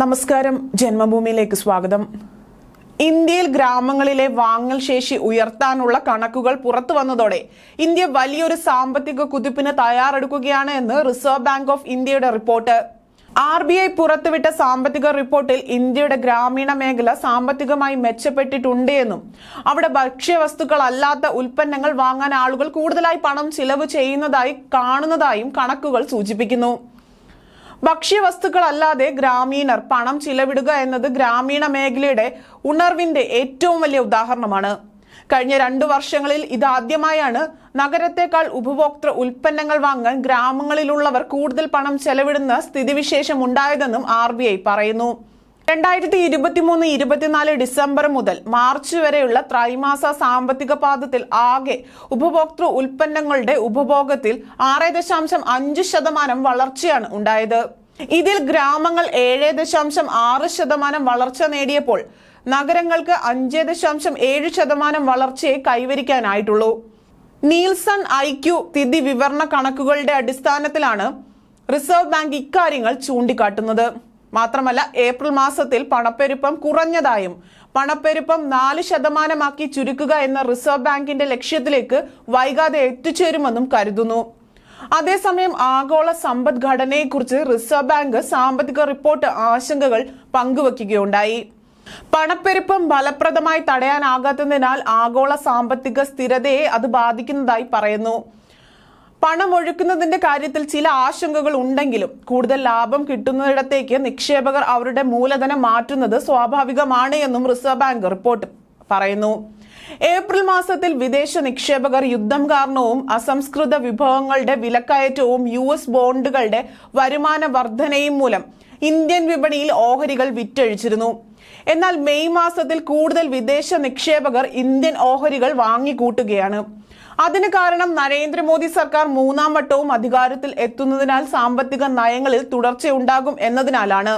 നമസ്കാരം. ജന്മഭൂമിയിലേക്ക് സ്വാഗതം. ഇന്ത്യയിൽ ഗ്രാമങ്ങളിലെ വാങ്ങൽ ശേഷി ഉയർത്താനുള്ള കണക്കുകൾ പുറത്തു വന്നതോടെ ഇന്ത്യ വലിയൊരു സാമ്പത്തിക കുതിപ്പിന് തയ്യാറെടുക്കുകയാണ് എന്ന് റിസർവ് ബാങ്ക് ഓഫ് ഇന്ത്യയുടെ റിപ്പോർട്ട്. ആർ ബി ഐ പുറത്തുവിട്ട സാമ്പത്തിക റിപ്പോർട്ടിൽ ഇന്ത്യയുടെ ഗ്രാമീണ മേഖല സാമ്പത്തികമായി മെച്ചപ്പെട്ടിട്ടുണ്ട് എന്നും അവിടെ ഭക്ഷ്യവസ്തുക്കൾ ഭക്ഷ്യവസ്തുക്കളല്ലാത്ത ഉൽപ്പന്നങ്ങൾ വാങ്ങാൻ ആളുകൾ കൂടുതലായി പണം ചിലവ് ചെയ്യുന്നതായി കാണുന്നതായും കണക്കുകൾ സൂചിപ്പിക്കുന്നു. ഭക്ഷ്യവസ്തുക്കളല്ലാതെ ഗ്രാമീണർ പണം ചിലവിടുക എന്നത് ഗ്രാമീണ മേഖലയുടെ ഉണർവിന്റെ ഏറ്റവും വലിയ ഉദാഹരണമാണ്. കഴിഞ്ഞ രണ്ടു വർഷങ്ങളിൽ ഇതാദ്യമായാണ് നഗരത്തെക്കാൾ ഉപഭോക്തൃ ഉൽപ്പന്നങ്ങൾ വാങ്ങാൻ ഗ്രാമങ്ങളിലുള്ളവർ കൂടുതൽ പണം ചെലവിടുന്ന സ്ഥിതിവിശേഷം ഉണ്ടായതെന്നും ആർ പറയുന്നു. രണ്ടായിരത്തി ഇരുപത്തിമൂന്ന് ഇരുപത്തിനാല് ഡിസംബർ മുതൽ മാർച്ച് വരെയുള്ള ത്രൈമാസ സാമ്പത്തിക പാദത്തിൽ ആകെ ഉപഭോക്തൃ ഉൽപ്പന്നങ്ങളുടെ ഉപഭോഗത്തിൽ ആറ് ദശാംശം അഞ്ച് ശതമാനം വളർച്ചയാണ് ഉണ്ടായത്. ഇതിൽ ഗ്രാമങ്ങൾ ഏഴ് ദശാംശം ആറ് ശതമാനം വളർച്ച നേടിയപ്പോൾ നഗരങ്ങൾക്ക് അഞ്ച് ദശാംശം ഏഴ് ശതമാനം വളർച്ചയെ കൈവരിക്കാനായിട്ടുള്ളൂ. നീൽസൺ ഐ ക്യു സ്ഥിതി വിവരണ കണക്കുകളുടെ അടിസ്ഥാനത്തിലാണ് റിസർവ് ബാങ്ക് ഇക്കാര്യങ്ങൾ ചൂണ്ടിക്കാട്ടുന്നത്. മാത്രമല്ല ഏപ്രിൽ മാസത്തിൽ പണപ്പെരുപ്പം കുറഞ്ഞതായും പണപ്പെരുപ്പം നാല് ശതമാനമാക്കി ചുരുക്കുക എന്ന റിസർവ് ബാങ്കിന്റെ ലക്ഷ്യത്തിലേക്ക് വൈകാതെ എത്തിച്ചേരുമെന്നും കരുതുന്നു. അതേസമയം ആഗോള സമ്പദ്ഘടനയെക്കുറിച്ച് റിസർവ് ബാങ്ക് സാമ്പത്തിക റിപ്പോർട്ട് ആശങ്കകൾ പങ്കുവയ്ക്കുകയുണ്ടായി പണപ്പെരുപ്പം ഫലപ്രദമായി തടയാനാകാത്തതിനാൽ ആഗോള സാമ്പത്തിക സ്ഥിരതയെ അത് ബാധിക്കുന്നതായി പറയുന്നു. പണം ഒഴുക്കുന്നതിന്റെ കാര്യത്തിൽ ചില ആശങ്കകൾ ഉണ്ടെങ്കിലും കൂടുതൽ ലാഭം കിട്ടുന്നിടത്തേക്ക് നിക്ഷേപകർ അവരുടെ മൂലധനം മാറ്റുന്നത് സ്വാഭാവികമാണ് എന്നും റിസർവ് ബാങ്ക് റിപ്പോർട്ട് പറയുന്നു. ഏപ്രിൽ മാസത്തിൽ വിദേശ നിക്ഷേപകർ യുദ്ധം കാരണവും അസംസ്കൃത വിഭവങ്ങളുടെ വിലക്കയറ്റവും യു എസ് ബോണ്ടുകളുടെ വരുമാന വർധനയും മൂലം ഇന്ത്യൻ വിപണിയിൽ ഓഹരികൾ വിറ്റഴിച്ചിരുന്നു. എന്നാൽ മെയ് മാസത്തിൽ കൂടുതൽ വിദേശ നിക്ഷേപകർ ഇന്ത്യൻ ഓഹരികൾ വാങ്ങിക്കൂട്ടുകയാണ്. അതിന് കാരണം നരേന്ദ്രമോദി സർക്കാർ മൂന്നാം വട്ടവും അധികാരത്തിൽ എത്തുന്നതിനാൽ സാമ്പത്തിക നയങ്ങളിൽ തുടർച്ചയുണ്ടാകും എന്നതിനാലാണ്.